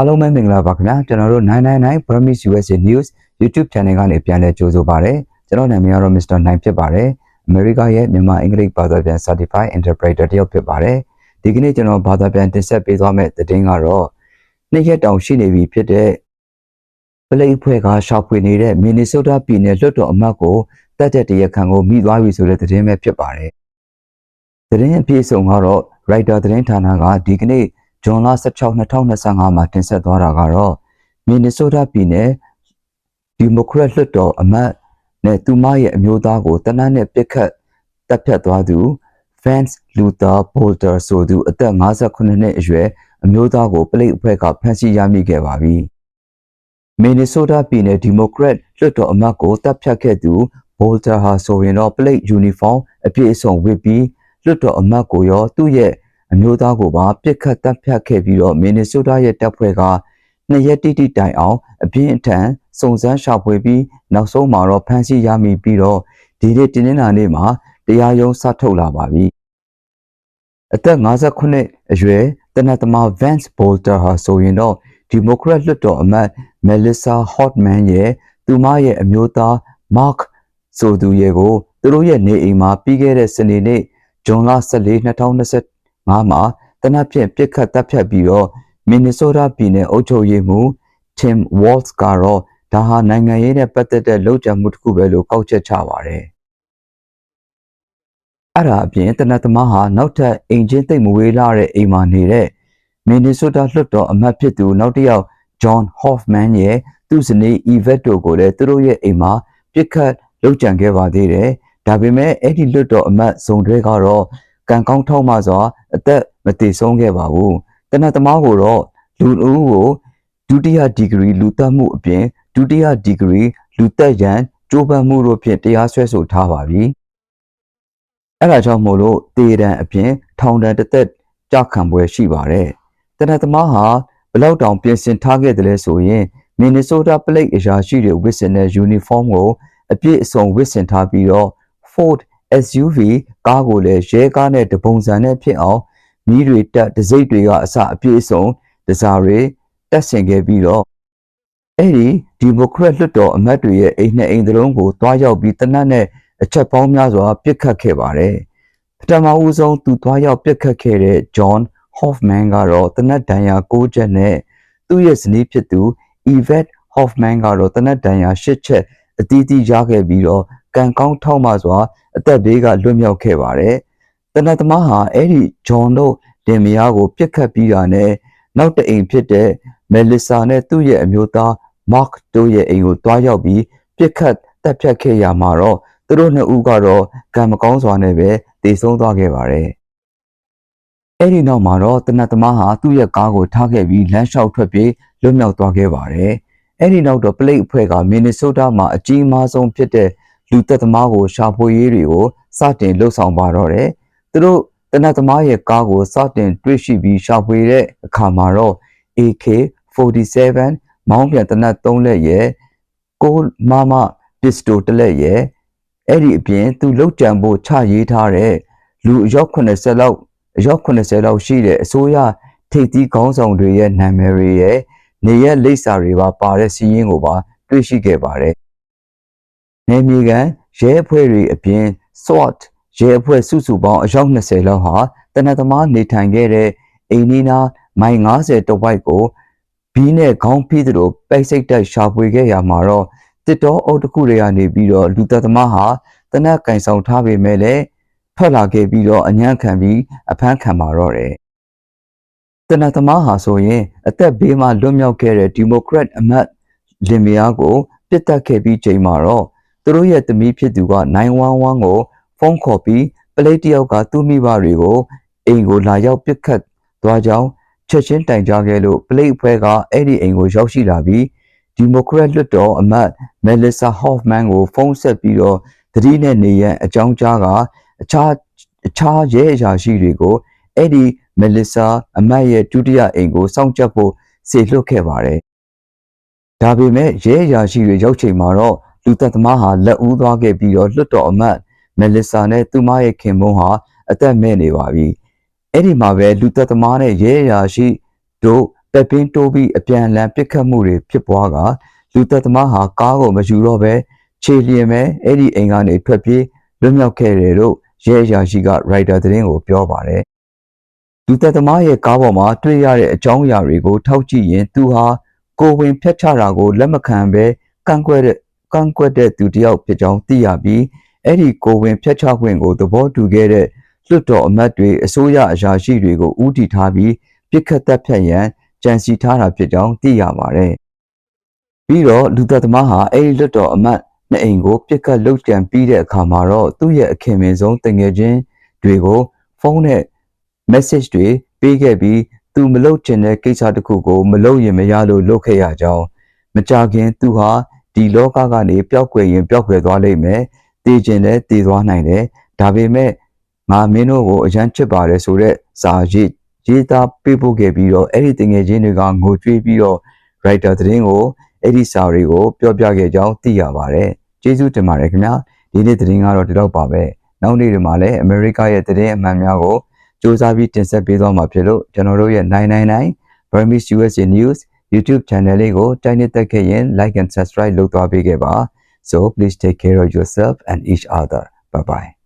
အားလုံးပဲမင်္ဂလာပါခင်ဗျာကျွန်တော်တို့999 Promise USA News YouTube Channel ကနေပြန်လည်ကြိုဆိုပါရစေကျွန်တော်နာမည်ကတော့ Mr. 9ဖြစ်ပါတယ်အမေရိကရဲ့မြန်မာအင်္ဂလိပ်ဘာသာပြန် Certified Interpreter တယောက်ဖြစ်ပါတယ်ဒီကနေ့ကျွန်တော်ဘာသာပြန်တင်ဆက်ပေးသွားမယ့်သတင်းကတော့နှစ်ရက်တောင်ရှိနေပြီဖြစ်တဲ့ပလိအဖွဲ့ကရှောက်ဖွေနေတဲ့ Minnesota ပြည်နယ်လွှတ်တော်အမတ်ကိုတက်တဲ့တရခံကိုမိသွားပြီဆိုတဲ့သတင်းပဲဖြစ်ပါတယ်သတင်းအပြည့်အစုံကတော့ Writer သတင်းဌာနကဒီကနေ့ ဇွန်လ16 2025မှာတင်ဆက်သွားတာကတော့မင်နီဆိုးတာပြည်နယ်ဒီမိုကရက်လွှတ်တော်အမတ်နဲ့သူမရဲ့အမျိုးသားကိုတနတ်နဲ့ပြစ်ခတ်တပ်ဖြတ်သွားသူ Vance Luther Bolter ဆိုသူအသက်58နှစ်အရွယ်အမျိုးသားကိုပလိတ်အဖွဲ့ကဖမ်းဆီးရမိခဲ့ပါပြီ။မင်နီဆိုးတာပြည်နယ်ဒီမိုကရက်လွှတ်တော်အမတ်ကိုတပ်ဖြတ်ခဲ့သူ Bolter ဟာဆိုရင်တော့ပလိတ်ယူနီဖောင်းအပြည့်အစုံဝတ်ပြီးလွှတ်တော်အမတ်ကိုရောသူ့ရဲ့ အမျိုးသားကိုပါပြစ်ခတ်တပ်ဖြတ်ခဲ့ပြီးတော့မင်နီဆိုးတာရဲ့တပ်ဖွဲ့ကနှစ်ရက်တိတိတိုင်အောင်အပြင်းအထန်စုံစမ်းရှာဖွေပြီးနောက်ဆုံးမှာတော့ဖမ်းဆီးရမိပြီးတော့ဒီနေ့တင်းနေတာနေ့မှာတရားရုံးစထုတ်လာပါပြီအသက်58အရွယ်တနတ်သမား Vance Bolter ဟာဆိုရင်တော့ဒီမိုကရက်လွှတ်တော်အမတ် Melissa Hotman ရဲ့သူမရဲ့အမျိုးသား Mark ဆိုသူရဲ့ကိုသူတို့ရဲ့နေအိမ်မှာပြီးခဲ့တဲ့စနေနေ့ဇွန်လ14 2025မှာတနက်ဖြန်ပြစ်ခတ်တပ်ဖြတ်ပြီးတော့မင်နီဆိုးတာပြည်နယ်အုပ်ချုပ်ရေးမှူး Tim Walz ကတော့ဒါဟာနိုင်ငံရေးနဲ့ပတ်သက်တဲ့လုပ်ကြံမှုတစ်ခုပဲလို့ကောက်ချက်ချပါတယ်။အဲ့ဒါအပြင်တနတ်သမားဟာနောက်ထပ်အိမ်ချင်းသိပ်မဝေးလာတဲ့အိမ်မှာနေတဲ့မင်နီဆိုးတာလွှတ်တော်အမတ်ဖြစ်သူနောက်တစ်ယောက် John Hoffman ရဲ့သူ့ဇနီး Yvette တို့ကိုလည်းသူတို့ရဲ့အိမ်မှာပြစ်ခတ်လုပ်ကြံခဲ့ပါသေးတယ်။ဒါပေမဲ့အဲ့ဒီလွှတ်တော်အမတ်ဇုံတွေကတော့ကံကောင်းထောက်မှစွာ အသက်မတည်ဆုံးခဲ့ပါဘူး။တနတ်သမားကိုတော့လူဦးကိုဒုတိယဒီဂရီလူသက်မှုအပြင်ဒုတိယဒီဂရီလူသက်ရန်ကြိုးပမ်းမှုတို့ဖြင့်တရားစွဲဆိုထားပါပြီ။အဲဒါကြောင့်မို့လို့တေရန်အပြင်ထောင်ဒဏ်တစ်သက်ကြခံပွဲရှိပါတယ်။တနတ်သမားဟာဘလောက်တောင်ပြင်ဆင်ထားခဲ့တယ်လဲဆိုရင်မင်နီဆိုးတာပလိတ်အရာရှိတွေဝစ်စင်တဲ့ယူနီဖောင်းကိုအပြည့်အစုံဝစ်စင်ထားပြီးတော့ Ford SUV ကားကိုလည်းရဲကားနဲ့တပုံစံနဲ့ဖြစ်အောင်မီးတွေတက်တစိမ့်တွေကအစအပြည့်အစုံတစားတွေတက်ဆင်ခဲ့ပြီးတော့အဲ့ဒီဒီမိုကရက်လွှတ်တော်အမတ်တွေရဲ့အိမ်နဲ့အိမ်သလုံးကိုတွားရောက်ပြီးတနတ်နဲ့အချက်ပေါင်းများစွာပြစ်ခတ်ခဲ့ပါတယ်ပထမဦးဆုံးသူတွားရောက်ပြစ်ခတ်ခဲ့တဲ့ John Hoffman ကတော့တနတ်ဒဏ်ရာ၉ချက်နဲ့သူ့ရဲ့ဇနီးဖြစ်သူ Yvette Hoffman ကတော့တနတ်ဒဏ်ရာ၈ချက်အသီးသီးရခဲ့ပြီးတော့ကံကောင်းထောက်မှစွာ အသက်ဘေးကလွတ်မြောက်ခဲ့ပါတယ်။တနတ်သမားဟာအဲ့ဒီဂျွန်တို့တင်မယားကိုပြစ်ခတ်ပြီးတာနဲ့နောက်တအိမ်ဖြစ်တဲ့မယ်လီဆာနဲ့သူ့ရဲ့အမျိုးသားမာ့ခ်တို့ရဲ့အိမ်ကိုတွားရောက်ပြီးပြစ်ခတ်တပ်ဖြတ်ခဲ့ရမှာတော့သူတို့နှစ်ဦးကတော့ကံမကောင်းစွာနဲ့ပဲတည်ဆုံးသွားခဲ့ပါတယ်။အဲ့ဒီနောက်မှာတော့တနတ်သမားဟာသူ့ရဲ့ကားကိုထားခဲ့ပြီးလမ်းလျှောက်ထွက်ပြေးလွတ်မြောက်သွားခဲ့ပါတယ်။အဲ့ဒီနောက်တော့ပလိတ်အဖွဲ့ကမင်နီဆိုးတားမှာအကြီးမားဆုံးဖြစ်တဲ့ လူသက်သမားကိုရှာဖွေရေးတွေကိုစတင်လှုပ်ဆောင်ပါတော့တယ်။သူတို့တနတ်သမားရဲ့ကားကိုစတင်တွေ့ရှိပြီးရှာဖွေတဲ့အခါမှာတော့ AK47 မောင်းပြန်တနတ်၃လက်ရဲ့ကိုမမပစ္စတိုတစ်လက်ရဲ့အဲ့ဒီအပြင်သူလှုပ်ကြံဖို့ချရေးထားတဲ့လူအယောက်80လောက်အယောက်80လောက်ရှိတဲ့အစိုးရထိပ်သီးခေါင်းဆောင်တွေရဲ့နာမည်တွေရဲ့နေရက်လိပ်စာတွေပါပါတဲ့စီးရင်ကိုပါတွေ့ရှိခဲ့ပါတယ်။ နေမြေကန်ရဲအဖွဲ့တွေအပြင် SWAT ရဲအဖွဲ့စုစုပေါင်းအယောက်20လောက်ဟာတနက်သမားနေထိုင်ခဲ့တဲ့အိမ်နီးနားမိုင်90တဝိုက်ကိုဘီးနဲ့ခေါင်းဖိသလိုပိတ်စိတ်တက်ရှာဖွေခဲ့ရမှာတော့တစ်တော်အုပ်တစ်ခုတွေကနေပြီးတော့လူသက်သမားဟာတနက်ကင်ဆောင်ထားပေမဲ့လည်းထွက်လာခဲ့ပြီးတော့အညံ့ခံပြီးအဖမ်းခံมาတော့တယ်တနက်သမားဟာဆိုရင်အသက်ဘေးမှာလွတ်မြောက်ခဲ့တဲ့ဒီမိုကရက်အမတ်လင်မယားကိုပြစ်တက်ခဲ့ပြီးချိန်မှာတော့ သူတို့ရဲ့သမီးဖြစ်သူက911ကိုဖုန်းခေါ်ပြီးပလိတ်တယောက်ကသူ့မိဘတွေကိုအိမ်ကိုလာရောက်ပစ်ခတ်သွားကြောင်းချက်ချင်းတိုင်ကြားခဲ့လို့ပလိတ်အဖွဲ့ကအဲ့ဒီအိမ်ကိုရောက်ရှိလာပြီးဒီမိုကရက်လွှတ်တော်အမတ်မယ်လီဆာဟော့ဖ်မန်ကိုဖုန်းဆက်ပြီးတော့သတိနဲ့နေရန်အကြောင်းကြားကအခြားအခြားရဲအရာရှိတွေကိုအဲ့ဒီမယ်လီဆာအမတ်ရဲ့ဒုတိယအိမ်ကိုစောင့်ကြပ်ဖို့စေလွှတ်ခဲ့ပါတယ်။ဒါပေမဲ့ရဲအရာရှိတွေရောက်ချိန်မှာတော့ လူသက်သမားဟာလက်ဦးသွားခဲ့ပြီးတော့လွှတ်တော်အမတ်မယ်လီဆာနဲ့သူမရဲ့ခင်မုန်းဟာအသက်မဲ့နေပါပြီ။အဲ့ဒီမှာပဲလူသက်သမားနဲ့ရဲအရာရှိတို့တပ်ပင်းတိုးပြီးအပြန်အလှန်ပစ်ခတ်မှုတွေဖြစ်ပွားကလူသက်သမားဟာကားကိုမယူတော့ပဲခြေလျင်ပဲအဲ့ဒီအိမ်ကနေထွက်ပြေးလွတ်မြောက်ခဲ့တယ်လို့ရဲအရာရှိကရိုက်တာသတင်းကိုပြောပါတယ်လူသက်သမားရဲ့ကားပေါ်မှာတွေ့ရတဲ့အကြောင်းအရာတွေကိုထောက်ကြည့်ရင်သူဟာကိုယ်ဝင်ဖျက်ချတာကိုလက်မခံပဲကန့်ကွက်တဲ့ ကန့်ကွက်တဲ့သူတစ်ယောက်ဖြစ်ကြောင်းသိရပြီးအဲ့ဒီကိုယ်ဝင်ဖျက်ချခွင့်ကိုသဘောတူခဲ့တဲ့လွှတ်တော်အမတ်တွေအစိုးရအရာရှိတွေကိုဦးတည်ထားပြီးပြစ်ခတ်တပ်ဖြတ်ရန်ကြံစီထားတာဖြစ်ကြောင်းသိရပါတယ်။ပြီးတော့လူသက်သမားဟာအဲ့ဒီလွတ်တော်အမတ်နှစ်အိမ်ကိုပြစ်ခတ်လုတ်ကြံပြီးတဲ့အခါမှာတော့သူ့ရဲ့အခင်မင်ဆုံးတငယ်ချင်းတွေကိုဖုန်းနဲ့ message တွေပေးခဲ့ပြီးသူမလုပ်ချင်တဲ့ကိစ္စတစ်ခုကိုမလုပ်ရင်မရလို့လုပ်ခဲ့ရကြောင်းမကြခင်သူဟာ ဒီလောကကနေပျောက်ကွယ်ရင်ပျောက်ကွယ်သွားလိမ့်မယ်။တည်ကျင်လည်းတည်သွားနိုင်တယ်။ဒါပေမဲ့ငါမင်းတို့ကိုအရန်ချစ်ပါတယ်ဆိုတော့စာရေးရေးသားပေးပို့ခဲ့ပြီးတော့အဲ့ဒီတငယ်ချင်းတွေကငိုကြွေးပြီးတော့ writer သတင်းကိုအဲ့ဒီစာတွေကိုပြောပြခဲ့ကြောင်းသိရပါတယ်။ကျေးဇူးတင်ပါတယ်ခင်ဗျာ။ဒီနေ့သတင်းကတော့ဒီလောက်ပါပဲ။နောက်နေ့တွေမှာလည်းအမေရိကရဲ့သတင်းအမှန်များကိုစူးစမ်းပြီးတင်ဆက်ပေးသွားမှာဖြစ်လို့ကျွန်တော်တို့ရဲ့999 Burmese USA News YouTube channel လေးကိုတိုင်းနေတက်ခဲ့ရင် like and subscribe လုပ်သွားပေးခဲ့ပါ so please take care of yourself and each other bye bye